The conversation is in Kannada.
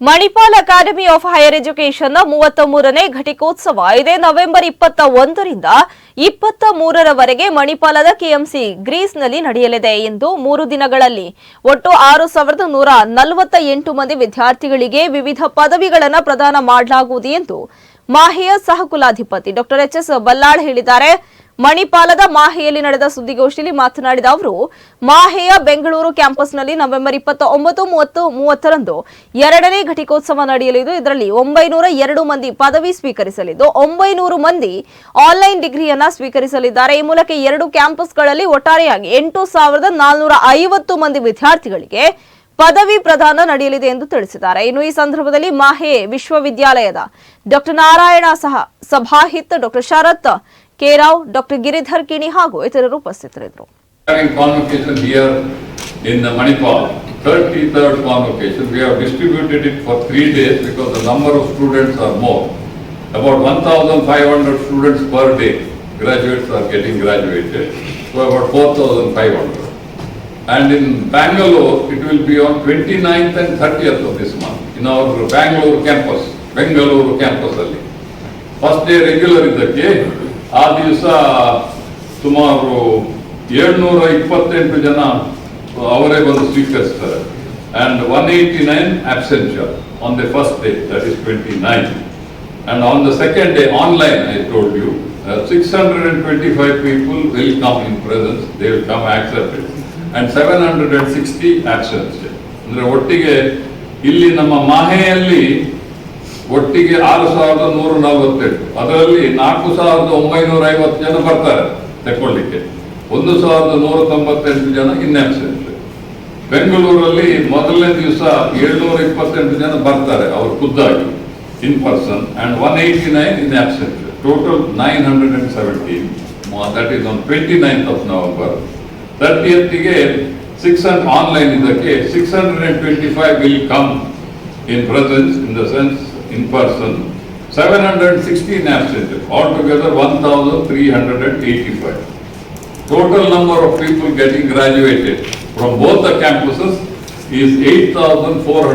ಮಣಿಪಾಲ್ ಅಕಾಡೆಮಿ ಆಫ್ ಹೈಯರ್ ಎಜುಕೇಷನ್ನ ಮೂವತ್ತ ಮೂರನೇ ಘಟಿಕೋತ್ಸವ ಇದೇ. ನವೆಂಬರ್ ಇಪ್ಪತ್ತ ಒಂದರಿಂದ ಇಪ್ಪತ್ತ ಮೂರರವರೆಗೆ ಮಣಿಪಾಲದ ಕೆಎಂಸಿ ಗ್ರೀಸ್ನಲ್ಲಿ ನಡೆಯಲಿದೆ. ಎಂದು ಮೂರು ದಿನಗಳಲ್ಲಿ ಒಟ್ಟು ಆರು ಸಾವಿರದ ನೂರ ನಲವತ್ತ ಎಂಟು ಮಂದಿ ವಿದ್ಯಾರ್ಥಿಗಳಿಗೆ ವಿವಿಧ ಪದವಿಗಳನ್ನು ಪ್ರದಾನ ಮಾಡಲಾಗುವುದು ಎಂದು ಮಾಹೆಯ ಸಹಕುಲಾಧಿಪತಿ ಡಾಕ್ಟರ್ ಎಚ್ ಎಸ್ ಬಲ್ಲಾಳ್ ಹೇಳಿದ್ದಾರೆ. ಮಣಿಪಾಲದ ಮಾಹೆಯಲ್ಲಿ ನಡೆದ ಸುದ್ದಿಗೋಷ್ಠಿಯಲ್ಲಿ ಮಾತನಾಡಿದ ಅವರು, ಮಾಹೆಯ ಬೆಂಗಳೂರು ಕ್ಯಾಂಪಸ್ನಲ್ಲಿ ನವೆಂಬರ್ ಇಪ್ಪತ್ತ ಒಂಬತ್ತು ಮೂವತ್ತು ಮೂವತ್ತರಂದು ಎರಡನೇ ಘಟಿಕೋತ್ಸವ ನಡೆಯಲಿದ್ದು, ಇದರಲ್ಲಿ ಒಂಬೈನೂರ ಎರಡು ಮಂದಿ ಪದವಿ ಸ್ವೀಕರಿಸಲಿದ್ದು, ಒಂಬೈನೂರು ಮಂದಿ ಆನ್ಲೈನ್ ಡಿಗ್ರಿಯನ್ನ ಸ್ವೀಕರಿಸಲಿದ್ದಾರೆ. ಈ ಮೂಲಕ ಎರಡು ಕ್ಯಾಂಪಸ್ಗಳಲ್ಲಿ ಒಟ್ಟಾರೆಯಾಗಿ ಎಂಟು ಸಾವಿರದ ಮಂದಿ ವಿದ್ಯಾರ್ಥಿಗಳಿಗೆ ಪದವಿ ಪ್ರದಾನ ನಡೆಯಲಿದೆ ಎಂದು ತಿಳಿಸಿದ್ದಾರೆ. ಇನ್ನು ಈ ಸಂದರ್ಭದಲ್ಲಿ ಮಾಹೆ ವಿಶ್ವವಿದ್ಯಾಲಯದ ಡಾಕ್ಟರ್ ನಾರಾಯಣ ಸಹ ಸಭಾಹಿತ್ ಡಾಕ್ಟರ್ ಶರತ್ ಕೇರಾವ್ ಡಾಕ್ಟರ್ ಗಿರಿಧರ್ ಕಿಣಿ ಹಾಗೂ ಇತರರು ಉಪಸ್ಥಿತರಿದ್ದರು in the Manipal, 33rd convocation. We have distributed it for three days because the number of students are more. About 1,500 students per day, graduates are getting graduated, so about 4,500. And in Bangalore, it will be on 29th and 30th of this month, in our Bangalore campus, Bangalore campus ಅಲ್ಲಿ. ಫಸ್ಟ್ ಡೇ ರೆಗ್ಯುಲರ್ ಇದಕ್ಕೆ ಆ ದಿವಸ ಸುಮಾರು ಏಳ್ನೂರ ಇಪ್ಪತ್ತೆಂಟು ಜನ ಅವರೇ ಬಂದು ಸ್ವೀಕರಿಸ್ತಾರೆ. And one eighty nine absentia on the first day that is twenty nine and on the second day online I told you six hundred and twenty five people will come in presence they will come accepted and seven hundred and sixty absence ಅಂದರೆ ಒಟ್ಟಿಗೆ ಇಲ್ಲಿ ನಮ್ಮ ಮಾಹೆಯಲ್ಲಿ ಒಟ್ಟಿಗೆ ಆರು ಸಾವಿರದ ನೂರ ನಲವತ್ತೆಂಟು. ಅದರಲ್ಲಿ ನಾಲ್ಕು ಸಾವಿರದ ಒಂಬೈನೂರ ಐವತ್ತು ಜನ ಬರ್ತಾರೆ ತಕ್ಕೊಳ್ಳಿಕ್ಕೆ. ಒಂದು ಸಾವಿರದ ನೂರ ತೊಂಬತ್ತೆಂಟು ಜನ ಇನ್ ಆಬ್ಸೆಂಟ್ ಬೆಂಗಳೂರಲ್ಲಿ ಮೊದಲನೇ ದಿವಸ ಏಳ್ನೂರ ಇಪ್ಪತ್ತೆಂಟು ಜನ ಬರ್ತಾರೆ ಅವರು ಖುದ್ದಾಗಿ in person and one eighty nine in absent total nine hundred and seventeen that is on twenty ninth of November ತರ್ಟಿಯತ್ಗೆ six hundred online ಇದಕ್ಕೆ six hundred and twenty five will come in presence in the sense, in person, 716 absent, altogether 1,385. Total number of people getting graduated from both the campuses is 8,400.